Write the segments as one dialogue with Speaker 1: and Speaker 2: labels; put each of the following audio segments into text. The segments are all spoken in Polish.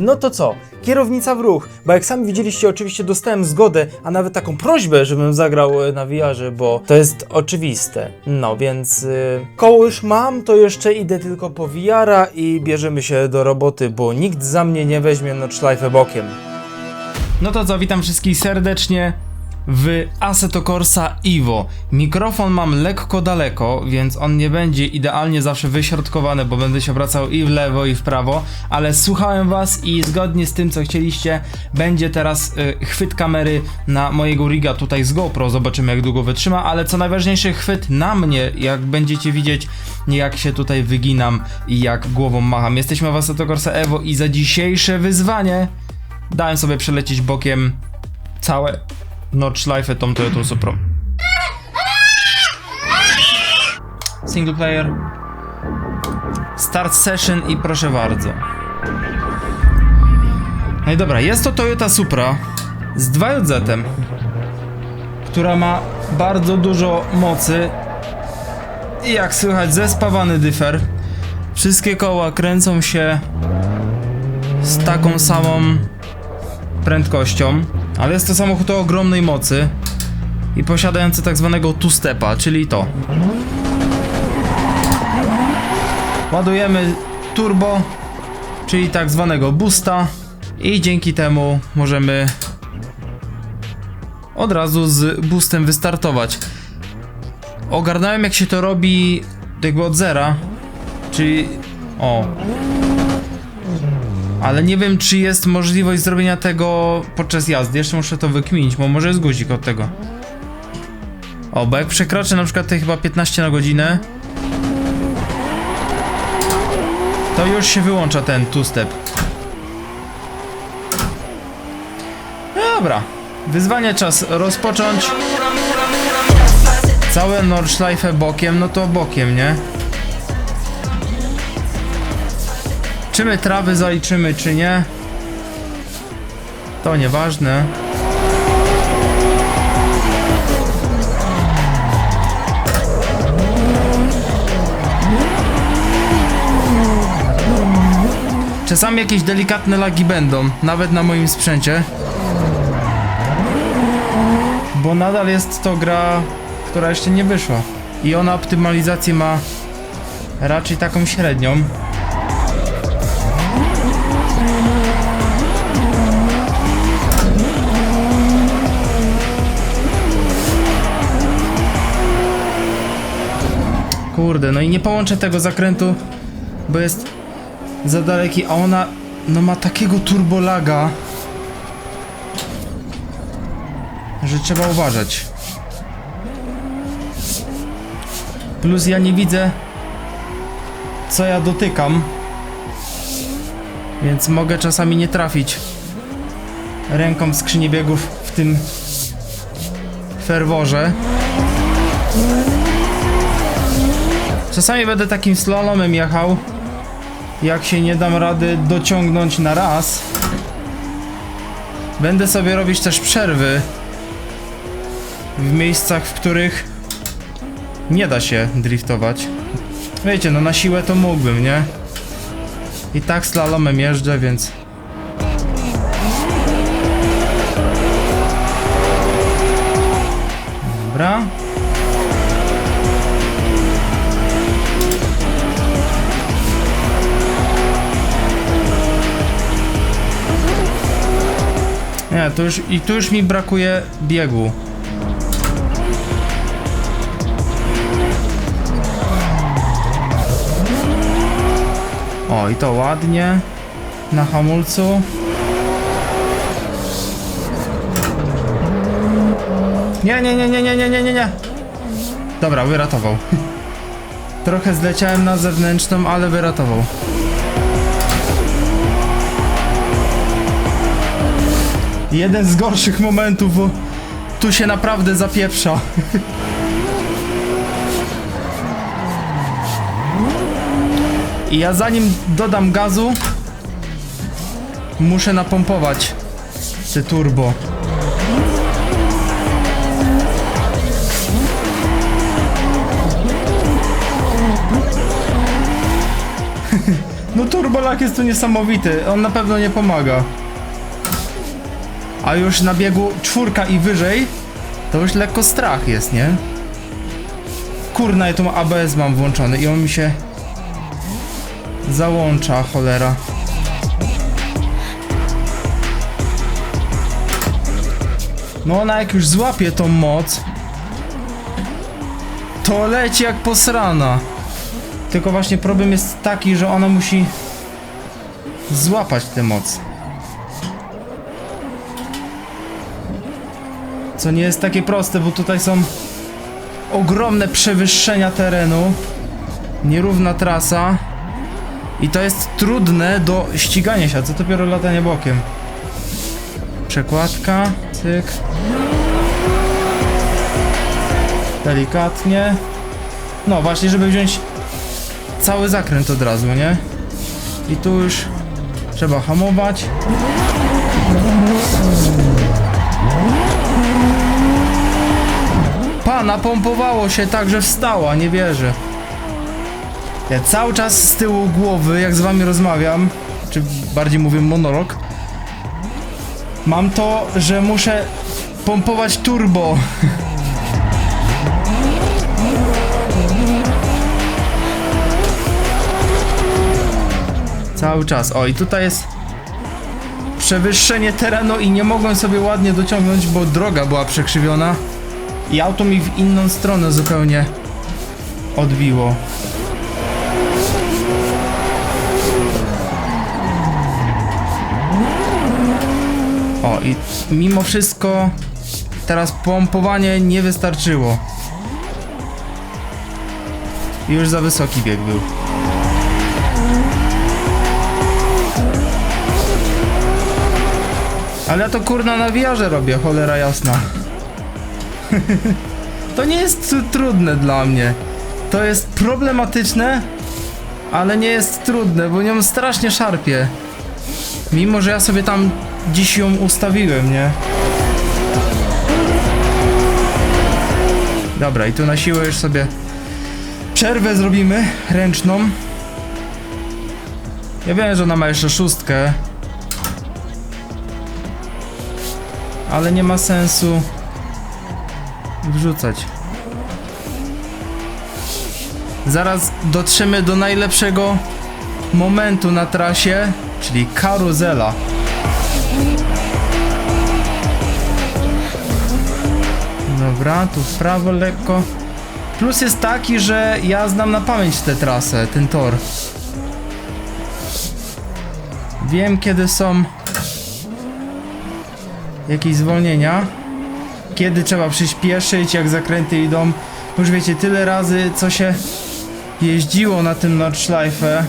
Speaker 1: No to co? Kierownica w ruch, bo jak sami widzieliście, oczywiście dostałem zgodę, a nawet taką prośbę, żebym zagrał e, na VR-ze, bo to jest oczywiste. No więc y, koło już mam, to jeszcze idę tylko po VR-a i bierzemy się do roboty, bo nikt za mnie nie weźmie Notchlife bokiem. No to co, witam wszystkich serdecznie w Assetto Corsa Evo. Mikrofon mam lekko daleko, więc on nie będzie idealnie zawsze wyśrodkowany, bo będę się obracał i w lewo i w prawo, ale słuchałem was i zgodnie z tym co chcieliście, będzie teraz y, chwyt kamery na mojego riga tutaj z GoPro, zobaczymy jak długo wytrzyma, ale co najważniejsze chwyt na mnie, jak będziecie widzieć jak się tutaj wyginam i jak głową macham. Jesteśmy w Assetto Corsa Evo i za dzisiejsze wyzwanie dałem sobie przelecieć bokiem całe Notchlife tą Toyotą Suprą. Single player. Start session i proszę bardzo. No i dobra, jest to Toyota Supra z 2JZ, która ma bardzo dużo mocy i jak słychać zespawany dyfer. Wszystkie koła kręcą się z taką samą prędkością, ale jest to samochód o ogromnej mocy i posiadający tak zwanego two-stepa, czyli to. Ładujemy turbo, czyli tak zwanego boosta i dzięki temu możemy od razu z boostem wystartować. Ogarnąłem jak się to robi jakby od zera, czyli o, ale nie wiem, czy jest możliwość zrobienia tego podczas jazdy. Jeszcze muszę to wykminić, bo może jest guzik od tego. O, bo jak przekroczę na przykład te chyba 15 na godzinę, to już się wyłącza ten two-step. No Dobra, wyzwanie czas rozpocząć. Całe Nordschleife bokiem, no to bokiem, nie? Czy my trawy zaliczymy, czy nie? To nieważne. Czasami jakieś delikatne lagi będą, nawet na moim sprzęcie. Bo nadal jest to gra, która jeszcze nie wyszła. I ona optymalizację ma raczej taką średnią. Kurde, no i nie połączę tego zakrętu, bo jest za daleki, a ona no ma takiego turbolaga, że trzeba uważać. Plus ja nie widzę co ja dotykam, więc mogę czasami nie trafić ręką w skrzynię biegów w tym ferworze. Czasami będę takim slalomem jechał, jak się nie dam rady dociągnąć na raz. Będę sobie robić też przerwy w miejscach, w których nie da się driftować. Wiecie, no na siłę to mógłbym, nie? I tak slalomem jeżdżę, więc... Nie, to już, i tu już mi brakuje biegu. O, i to ładnie. Na hamulcu. Nie, nie, nie, nie, nie, nie, nie, nie, nie. Dobra, wyratował. Trochę zleciałem na zewnętrzną, ale wyratował. Jeden z gorszych momentów, bo tu się naprawdę zapieprza. I ja zanim dodam gazu, muszę napompować te turbo. No turbolak jest tu niesamowity. On na pewno nie pomaga. A już na biegu czwórka i wyżej, to już lekko strach jest, nie? Kurna, ja tu ABS mam włączony i on mi się załącza, cholera. No ona jak już złapie tą moc, to leci jak posrana. Tylko właśnie problem jest taki, że ona musi złapać tę moc. Co nie jest takie proste, bo tutaj są ogromne przewyższenia terenu, nierówna trasa i to jest trudne do ścigania się, co dopiero latanie bokiem. Przekładka, cyk. Delikatnie. No właśnie, żeby wziąć cały zakręt od razu, nie? I tu już trzeba hamować. Pa, napompowało się tak, że wstała, nie wierzę. Ja cały czas z tyłu głowy, jak z wami rozmawiam, czy bardziej mówię monolog, mam to, że muszę pompować turbo. Cały czas. O, i tutaj jest przewyższenie terenu i nie mogłem sobie ładnie dociągnąć, bo droga była przekrzywiona. I auto mi w inną stronę zupełnie odbiło. O, i mimo wszystko teraz pompowanie nie wystarczyło. Już za wysoki bieg był. Ale ja to kurna na wiarze robię, cholera jasna. To nie jest tru- trudne dla mnie. To jest problematyczne, ale nie jest trudne, bo nią strasznie szarpie. Mimo, że ja sobie tam dziś ją ustawiłem, nie? Dobra, i tu na siłę już sobie przerwę zrobimy, ręczną. Ja wiem, że ona ma jeszcze szóstkę. Ale nie ma sensu wrzucać. Zaraz dotrzemy do najlepszego momentu na trasie, czyli karuzela. Dobra, tu w prawo lekko. Plus jest taki, że ja znam na pamięć tę trasę, ten tor. Wiem kiedy są jakieś zwolnienia, kiedy trzeba przyspieszyć, jak zakręty idą. Już wiecie, tyle razy co się jeździło na tym Nordschleife.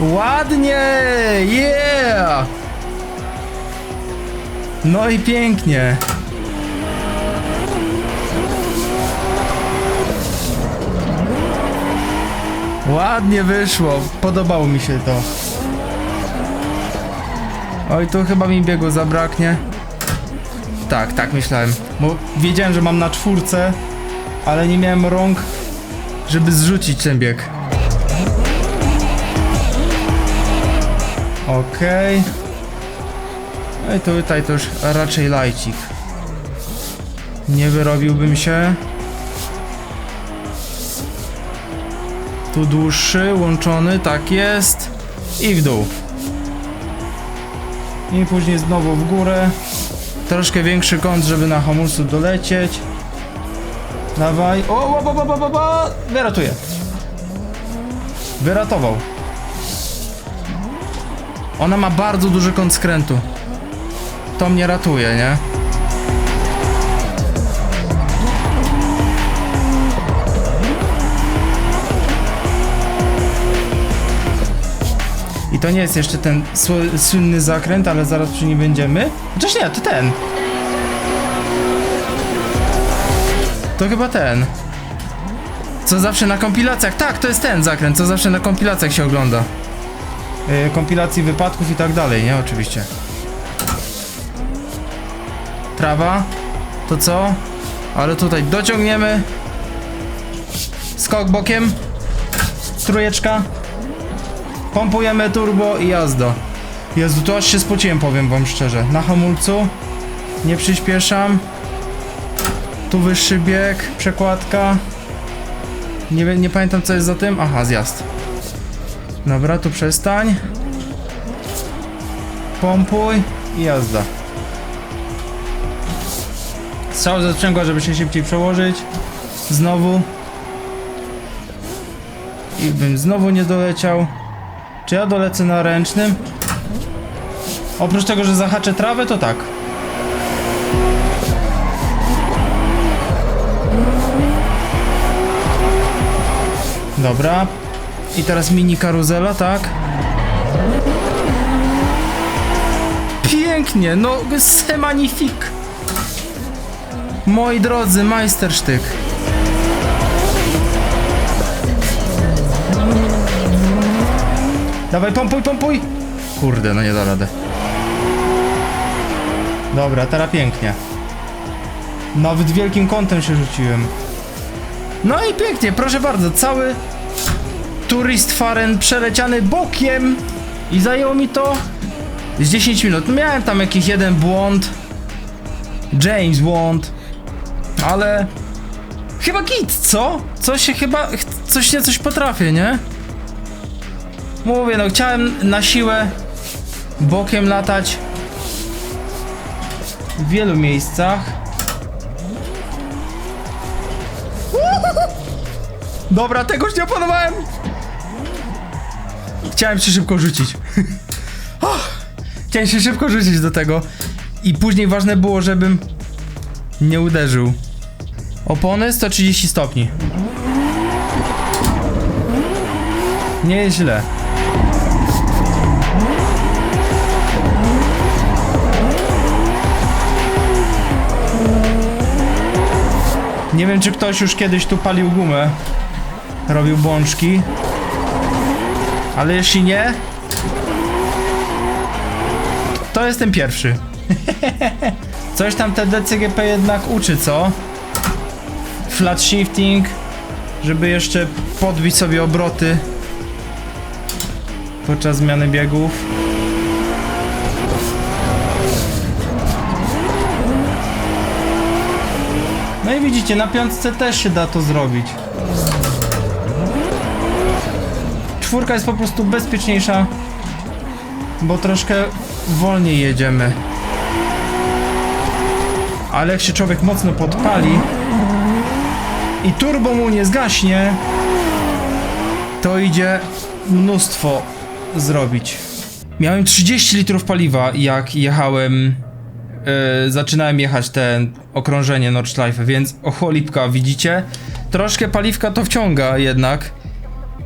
Speaker 1: Ładnie! Yeah! No i pięknie. Ładnie wyszło, podobało mi się to. Oj, tu chyba mi biegu zabraknie. Tak, tak myślałem. Bo wiedziałem, że mam na czwórce, ale nie miałem rąk, żeby zrzucić ten bieg. Okej. No i tutaj to już raczej lajcik. Nie wyrobiłbym się. Tu dłuższy, łączony, tak jest. I w dół. I później znowu w górę. Troszkę większy kąt, żeby na hamulcu dolecieć. Dawaj. O, o, o, o, o, o, Wyratuję. Wyratował. Ona ma bardzo duży kąt skrętu. To mnie ratuje, nie? To nie jest jeszcze ten sły- słynny zakręt, ale zaraz przy nim będziemy. Chociaż nie, to ten. To chyba ten. Co zawsze na kompilacjach. Tak, to jest ten zakręt, co zawsze na kompilacjach się ogląda. yy, kompilacji wypadków i tak dalej, nie? Oczywiście. Trawa. To co? Ale tutaj dociągniemy. Skok bokiem. Trójeczka. Pompujemy turbo i jazda. Jezu, to aż się spociłem, powiem wam szczerze. Na hamulcu. Nie przyspieszam. Tu wyższy bieg, przekładka. Nie, nie pamiętam co jest za tym. Aha, zjazd. Dobra, tu przestań. Pompuj i jazda. Strzał ze sprzęgła, żeby się szybciej przełożyć. Znowu. I bym znowu nie doleciał. Czy ja dolecę na ręcznym? Oprócz tego, że zahaczę trawę, to tak. Dobra. I teraz mini karuzela, tak? Pięknie, no c'est magnifique. Moi drodzy, majstersztyk. Dawaj, pompuj, pompuj! Kurde, no nie da rady. Dobra, teraz pięknie. Nawet wielkim kątem się rzuciłem. No i pięknie, proszę bardzo, cały turist faren przeleciany bokiem i zajęło mi to z 10 minut. Miałem tam jakiś jeden błąd. James błąd. Ale chyba git, co? Coś się chyba, ch- coś się coś potrafię, nie? Mówię, no chciałem na siłę bokiem latać w wielu miejscach. Dobra, tego już nie opanowałem! Chciałem się szybko rzucić. Chciałem się szybko rzucić do tego. I później ważne było, żebym nie uderzył. Opony 130 stopni. Nie jest źle. Nie wiem, czy ktoś już kiedyś tu palił gumę. Robił bączki. Ale jeśli nie, to jestem pierwszy. Coś tam te DCGP jednak uczy, co? Flat shifting, żeby jeszcze podbić sobie obroty podczas zmiany biegów. Widzicie, na piątce też się da to zrobić. Czwórka jest po prostu bezpieczniejsza, bo troszkę wolniej jedziemy. Ale jak się człowiek mocno podpali i turbo mu nie zgaśnie, to idzie mnóstwo zrobić. Miałem 30 litrów paliwa, jak jechałem. Yy, zaczynałem jechać ten okrążenie Nordschleife, więc o cholipka, widzicie? Troszkę paliwka to wciąga jednak.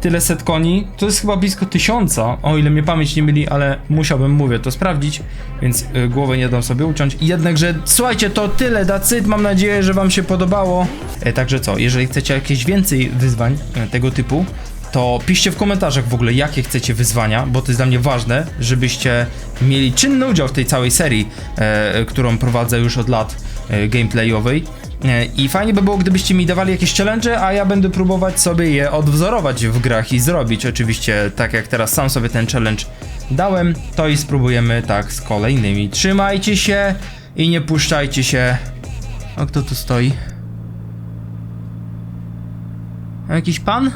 Speaker 1: Tyle set koni, to jest chyba blisko tysiąca, o ile mnie pamięć nie myli, ale musiałbym, mówię, to sprawdzić, więc y, głowę nie dam sobie uciąć. Jednakże, słuchajcie, to tyle, it, mam nadzieję, że wam się podobało. E, także co, jeżeli chcecie jakieś więcej wyzwań e, tego typu, to piszcie w komentarzach w ogóle, jakie chcecie wyzwania, bo to jest dla mnie ważne, żebyście mieli czynny udział w tej całej serii, e, którą prowadzę już od lat gameplayowej. E, I fajnie by było, gdybyście mi dawali jakieś challenge, a ja będę próbować sobie je odwzorować w grach i zrobić. Oczywiście, tak jak teraz sam sobie ten challenge dałem, to i spróbujemy tak z kolejnymi. Trzymajcie się i nie puszczajcie się. A kto tu stoi? Jakiś pan?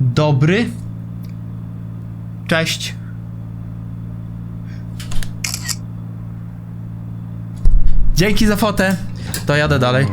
Speaker 1: Dobry. Cześć. Dzięki za fotę. To jadę dalej.